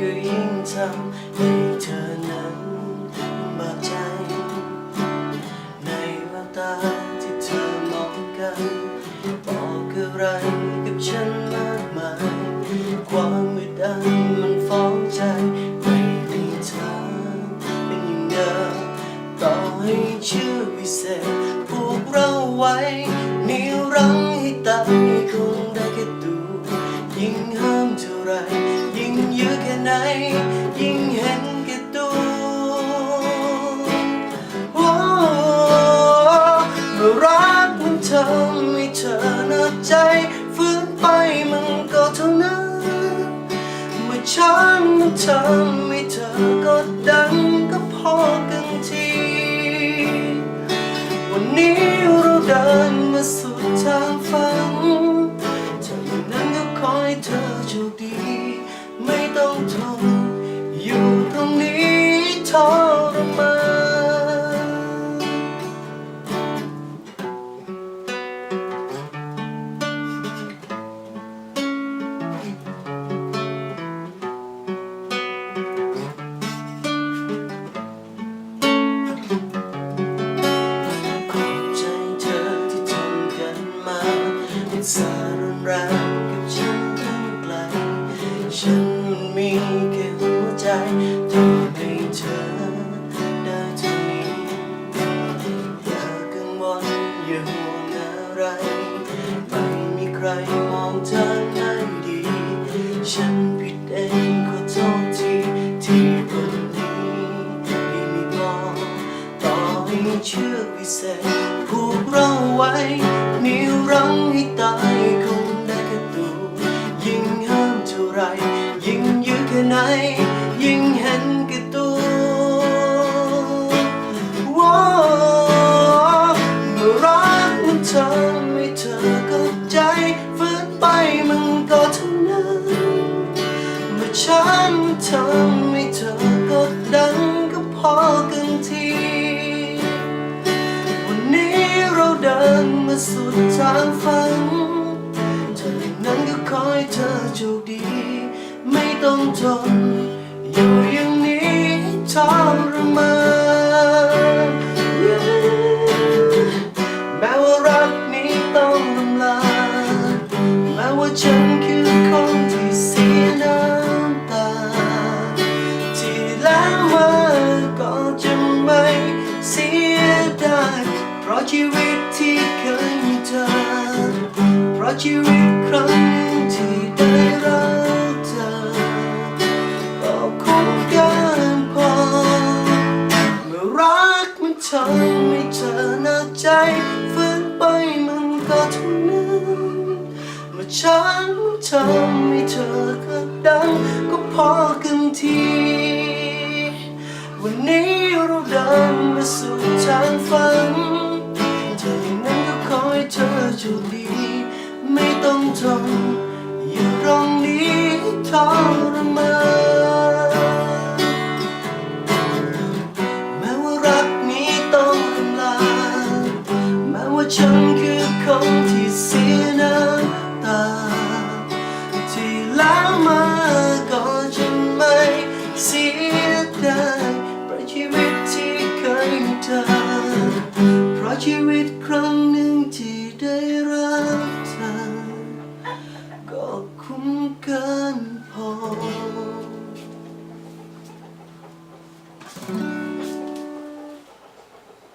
ก็ยิ่งทำให้เธอนั้นบาดใจ ในแววตาที่เธอมองกันบอกอะไรกับฉันมากมาย ความมืดอันมันฟ้องใจไม่มีเธอเป็นอย่างเดิมต่อให้ชื่อวิเศษพวกเราไว้นิรังให้ตายคงได้แค่ดูยิ่งห้ามเธอ ไร ยิ่งเยอะแค่ไหน ยิ่งเห็นแก่ตัวโอ้เมื่อรักมันทำให้เธอหนักใจฝืนไปมันก็เท่านั้น เมื่อฉันมันทำให้เธอกดดันก็พอกันที วันนี้เราเดินมาสุดทางฝัน เธอโชคดี ไม่ต้องทนอยู่ตรงนี้ทรมานขอบใจเธอที่ทนกันมาเป็นสารรงกั ฉันผิดเองขอโทษทีที่วันนี้ที่มีมองต่อให้เชื่อวิเศษผูกเราไว้ มีรังให้ตายคงได้แค่ตัวยิ่งห้ามเท่าไร ยิ่งยืดแค่ไหนยิ่ง สุดทางฝันถ้าอย่างนั้นก็ขอให้เธอโชคดี ไม่ต้องทนอยู่อย่างนี้ทรมานแม้ว่ารักนี้ต้องลำลาแม้ว่าฉันคือคนที่เสียน้ำตา ที่แล้วมาก็จะไม่เสียดายเพราะชีวิต ชีวิตครั้งหนึ่งที่ได้รักเธอก็คงเกินพอเมื่อรักมันทำให้เธอหนักใจฝืนไปมันก็เท่านั้นเมื่อฉันทำให้เธอกดดันก็พอกันทีวันนี้เราเดินมาสู่ทางฝันถ้าอย่างนั้นก็ขอให้เธอโชคดี ทนอยู่ตรงนี้ทรมานแม้ว่ารักนี้ต้องลำลาแม้ว่าฉันคือคนที่เสียน้ำตา ที่แล้วมาก็จะไม่เสียดายเพราะชีวิตที่เคยมีเธอเพราะชีวิตครั้งหนึ่งที่ได้รักเธอ